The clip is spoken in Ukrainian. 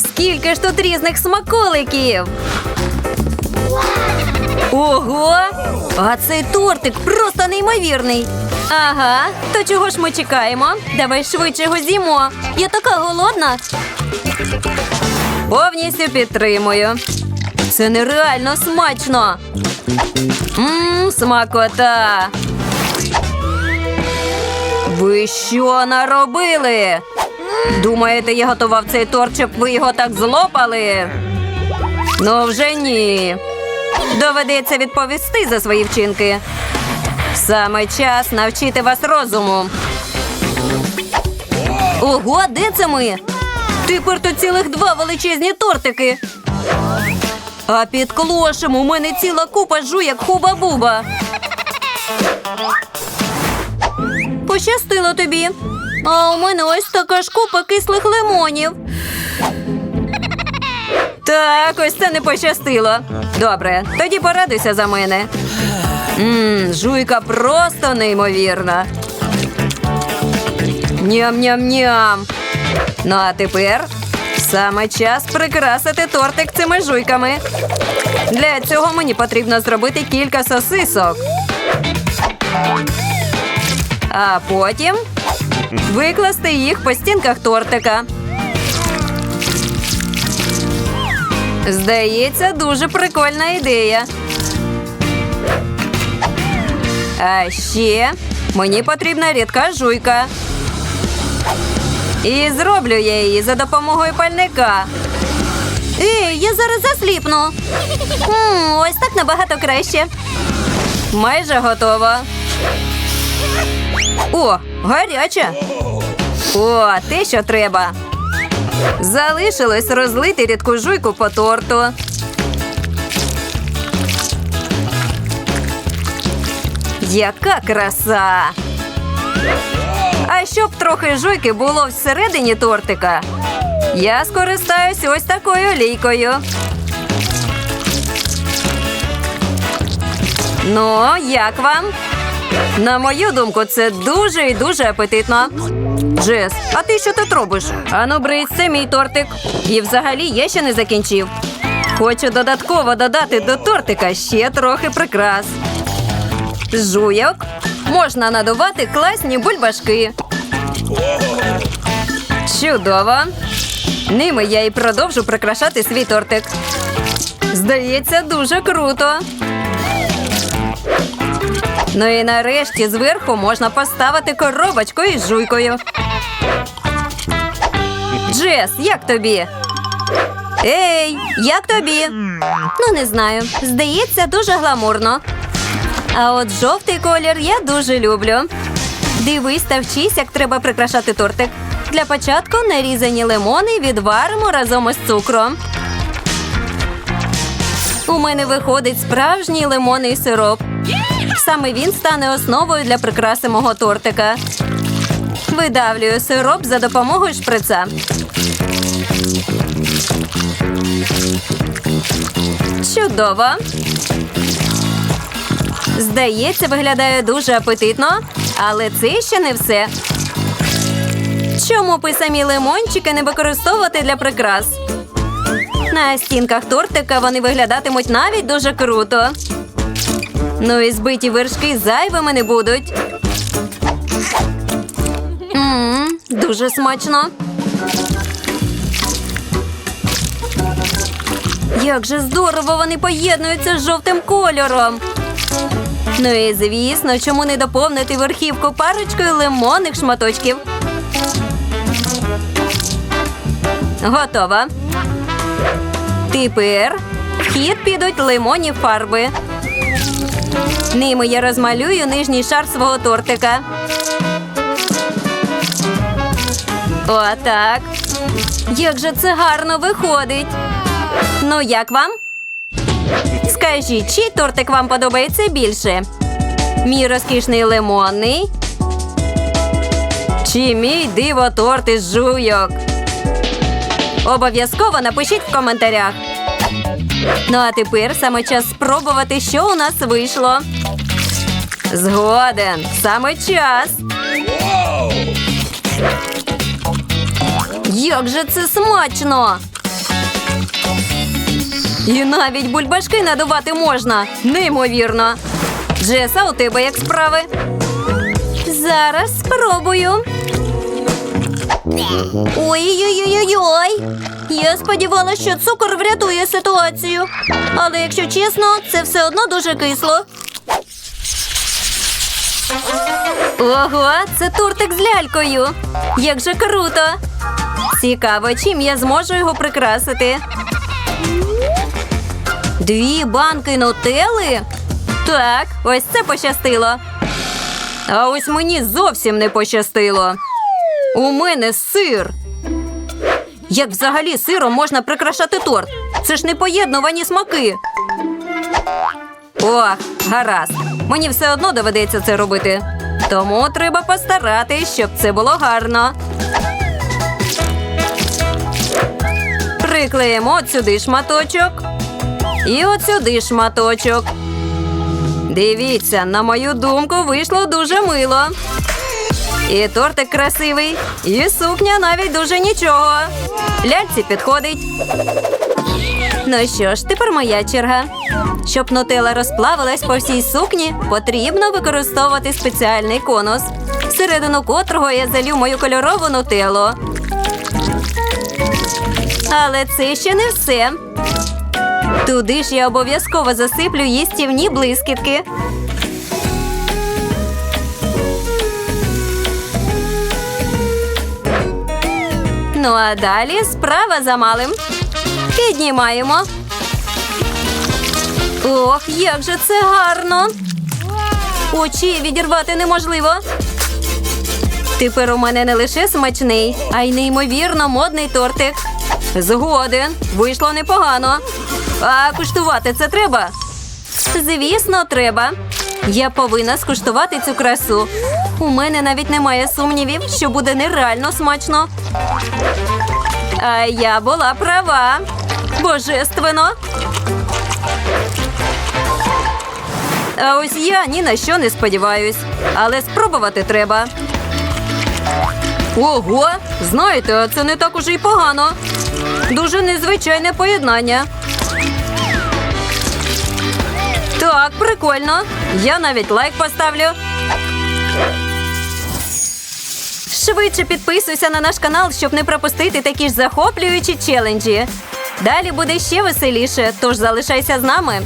Скільки ж тут різних смаколиків! Ого! А цей тортик просто неймовірний. Ага, то чого ж ми чекаємо? Давай швидше його з'їмо. Я така голодна. Повністю підтримую. Це нереально смачно. Мм, смакота. Ви що наробили? Думаєте, я готував цей торт, щоб ви його так злопали? Ну вже ні. Доведеться відповісти за свої вчинки. Саме час навчити вас розуму. Ого, де це ми? Тепер тут цілих два величезні тортики. А під клошем у мене ціла купа жуєк хуба-буба. Пощастило тобі. А у мене ось така ж купа кислих лимонів. Так, ось це не пощастило. Добре, тоді порадуйся за мене. Мм, жуйка просто неймовірна. Ням-ням-ням. Ну а тепер саме час прикрасити тортик цими жуйками. Для цього мені потрібно зробити кілька сосисок. А потім викласти їх по стінках тортика. Здається, дуже прикольна ідея. А ще мені потрібна рідка жуйка. І зроблю я її за допомогою пальника. Ей, я зараз засліпну. Ось так набагато краще. Майже готово. О, гаряча. О, те, що треба. Залишилось розлити рідку жуйку по торту. Яка краса! А щоб трохи жуйки було всередині тортика, я скористаюсь ось такою олійкою. Ну, як вам? На мою думку, це дуже і дуже апетитно. Джес, а ти що тут робиш? Ану, брись, це мій тортик. І взагалі я ще не закінчив. Хочу додатково додати до тортика ще трохи прикрас. Жуйок можна надувати класні бульбашки. Чудово. Ними я і продовжу прикрашати свій тортик. Здається, дуже круто. Ну і нарешті зверху можна поставити коробочку із жуйкою. Джес, як тобі? Ей, як тобі? Ну, не знаю. Здається, дуже гламурно. А от жовтий колір я дуже люблю. Дивись та вчись, як треба прикрашати тортик. Для початку нарізані лимони відваримо разом із цукром. У мене виходить справжній лимонний сироп. Саме він стане основою для прикраси мого тортика. Видавлюю сироп за допомогою шприца. Чудово. Здається, виглядає дуже апетитно, але це ще не все. Чому б і самі лимончики не використовувати для прикрас? На стінках тортика вони виглядатимуть навіть дуже круто. Ну і збиті вершки зайвими не будуть. Мм, дуже смачно. Як же здорово вони поєднуються з жовтим кольором. Ну і звісно, чому не доповнити верхівку парочкою лимонних шматочків. Готово. Тепер в хід підуть лимонні фарби. Ними я розмалюю нижній шар свого тортика. Отак. Як же це гарно виходить. Ну, як вам? Скажіть, чий тортик вам подобається більше? Мій розкішний лимонний? Чи мій диво торт із жуйок? Обов'язково напишіть в коментарях. Ну а тепер саме час спробувати, що у нас вийшло. Згоден, саме час. Як же це смачно! І навіть бульбашки надувати можна. Неймовірно. Джеса, у тебе як справи? Зараз спробую. Ой-ой-ой-ой-ой. Я сподівалася, що цукор врятує ситуацію. Але якщо чесно, це все одно дуже кисло. Ого, це тортик з лялькою. Як же круто! Цікаво, чим я зможу його прикрасити. Дві банки нутелли? Так, ось це пощастило. А ось мені зовсім не пощастило. У мене сир. Як взагалі сиром можна прикрашати торт? Це ж не поєднувані смаки. Ох, гаразд. Мені все одно доведеться це робити. Тому треба постаратись, щоб це було гарно. Приклеїмо сюди шматочок. І от сюди шматочок. Дивіться, на мою думку, вийшло дуже мило. І тортик красивий, і сукня навіть дуже нічого. Ляльці підходить. Ну що ж, тепер моя черга. Щоб нутелла розплавилась по всій сукні, потрібно використовувати спеціальний конус, всередину котрого я залю мою кольорову нутеллу. Але це ще не все. Туди ж я обов'язково засиплю їстівні блискітки. Ну а далі справа за малим. Піднімаємо. Ох, як же це гарно! Очі відірвати неможливо. Тепер у мене не лише смачний, а й неймовірно модний тортик. Згоден, вийшло непогано. А куштувати це треба? Звісно, треба. Я повинна скуштувати цю красу. У мене навіть немає сумнівів, що буде нереально смачно. А я була права. Божественно. А ось я ні на що не сподіваюсь. Але спробувати треба. Ого, знаєте, це не так уже й погано. Дуже незвичайне поєднання. Так, прикольно. Я навіть лайк поставлю. Швидше підписуйся на наш канал, щоб не пропустити такі ж захоплюючі челенджі. Далі буде ще веселіше, тож залишайся з нами.